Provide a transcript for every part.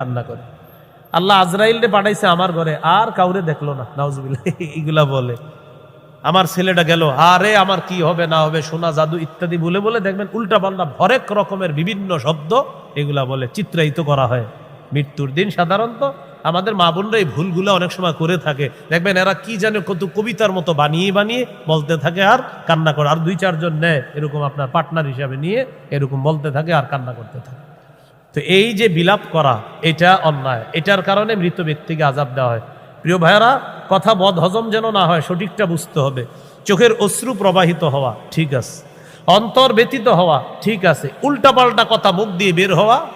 কান্না করে। আল্লাহ আজরাইলরে পাঠাইছে আমার ঘরে, আর কাউরে দেখল না। নাউজুবিল্লাহ এগুলা বলে। আমার ছেলেটা গেল, আরে আমার কি হবে না হবে, সোনা, জাদু ইত্যাদি বলে বলে দেখবেন উল্টা পাল্টা হরেক রকমের বিভিন্ন শব্দ এগুলা বলে, চিত্রায়িত করা হয়। মৃত্যুর দিন সাধারণত আমাদের মা বোনরা এই ভুলগুলো অনেক সময় করে থাকে। দেখবেন এরা কি জানে কত কবিতার মতো বানিয়ে বানিয়ে বলতে থাকে আর কান্না করে। আর দুই চারজন নেয়, এরকম আপনার পার্টনার হিসাবে নিয়ে এরকম বলতে থাকে আর কান্না করতে থাকে। তো এই যে বিলাপ করা, এটা অন্যায়। এটার কারণে মৃত ব্যক্তিকে আজাব দেওয়া হয়। প্রিয় ভাইয়ারা, কথা বদ হজম যেন না হয়, সঠিকটা বুঝতে হবে। চোখের অশ্রু প্রবাহিত হওয়া, ঠিক আছে। অন্তর ব্যতীত হওয়া, ঠিক আছে। উল্টাপাল্টা কথা মুখ দিয়ে বের হওয়া,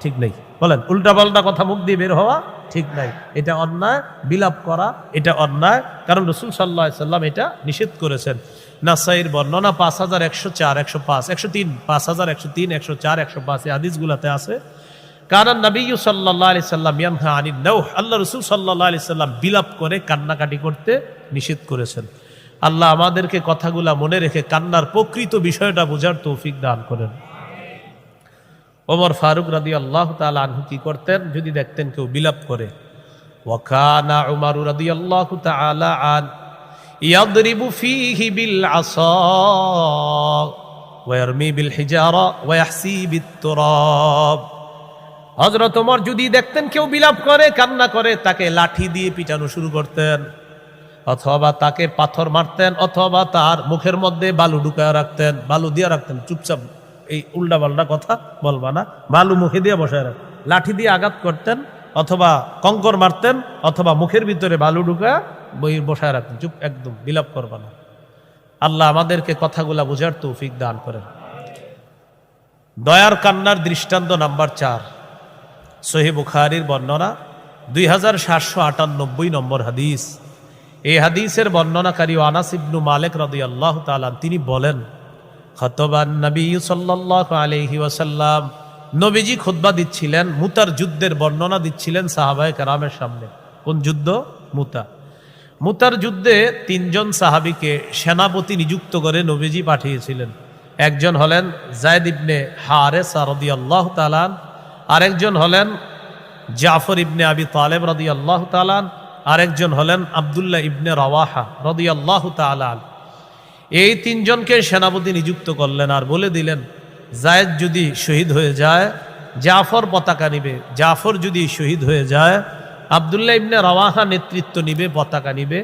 ঠিক নেই। বলেন, উল্টাপাল্টা কথা মুখ দিয়ে বের হওয়া, ঠিক নাই। এটা অন্যায়, বিলাপ করা, এটা অন্যায়। কারণ রসুল সাল্লাহ সাল্লাম এটা নিষেধ করেছেন। নাসাইর বর্ণনা পাঁচ হাজার একশো চার, একশো পাঁচ, একশো তিন, পাঁচ হাজার একশো তিন, একশো চার, একশো পাঁচ এই হাদিসগুলাতে আছে। কারণ নবী সাল্লাহ আলি সাল্লাম ইয়ানহা আনি নৌহ আল্লাহ রসুল সাল্লাহ আলি সাল্লাম বিলাপ করে কান্নাকাটি করতে নিষেধ করেছেন। আল্লাহ আমাদেরকে কথাগুলা মনে রেখে কান্নার প্রকৃত বিষয়টা বোঝার তৌফিক দান করেন। ওমর ফারুক রাদি আল্লাহ তালা আনহু কি করতেন? যদি দেখতেন কেউ বিলাপ করে। ওয়াকানা উমারু রাদি আল্লাহ তালা আন ইয়াদরিবু ফিহি বিল আসা ওয়ারমি বিল হিজারা হজরত ওমর যদি দেখতেন কেউ বিলাপ করে, কান্না করে, তাকে লাঠি দিয়ে পিটানো শুরু করতেন। অথবা তাকে পাথর মারতেন, অথবা তার মুখের মধ্যে বালু ঢুকায় রাখতেন, বালু দিয়ে রাখতেন। চুপচাপ এই উল্টা পাল্টা কথা বলবা না। বালু মুখে দিয়ে বসায় রাখ লাঠি দিয়ে আঘাত করতেন, অথবা কঙ্কর মারতেন, অথবা মুখের ভিতরে বালু ঢুকা বই বসায় রাখতেন চুপ, একদম, বিলাপ করবা না। আল্লাহ আমাদেরকে কথাগুলা বোঝার তৌফিক দান করেন। দয়ার কান্নার দৃষ্টান্ত নাম্বার চার, সহি বুখারির বর্ণনা, দুই হাজার সাতশো আটানব্বই নম্বর হাদিস। এই হাদিসের বর্ণনাকারী আনাস ইবনু মালিক রদি আল্লাহ তালান তিনি বলেন, খতবান নবী সাল্লাহ আলহি ওয়াসাল্লাম নবীজি খুদ্া দিচ্ছিলেন, মুতার যুদ্ধের বর্ণনা দিচ্ছিলেন সাহাবায় কারামের সামনে। কোন যুদ্ধ? মুতা। মুতার যুদ্ধে তিনজন সাহাবিকে সেনাপতি নিযুক্ত করে নবীজি পাঠিয়েছিলেন। একজন হলেন জায়দ ইবনে হারে সারদি আল্লাহ তালান আরেকজন হলেন জাফর ইবনে আবি তালেব রদি আল্লাহ তালান আরেকজন হলেন আবদুল্লাহ ইবনে রওয়াহা রদি আল্লাহ তালান এই তিনজনকে সেনাপতি নিযুক্ত করলেন আর বলে দিলেন, জায়দ যদি শহীদ হয়ে যায়, জাফর পতাকা নিবে। জাফর যদি শহীদ হয়ে যায় আবদুল্লাহ ইবনে রওয়াহা নেতৃত্ব নিবে পতাকা নিবে।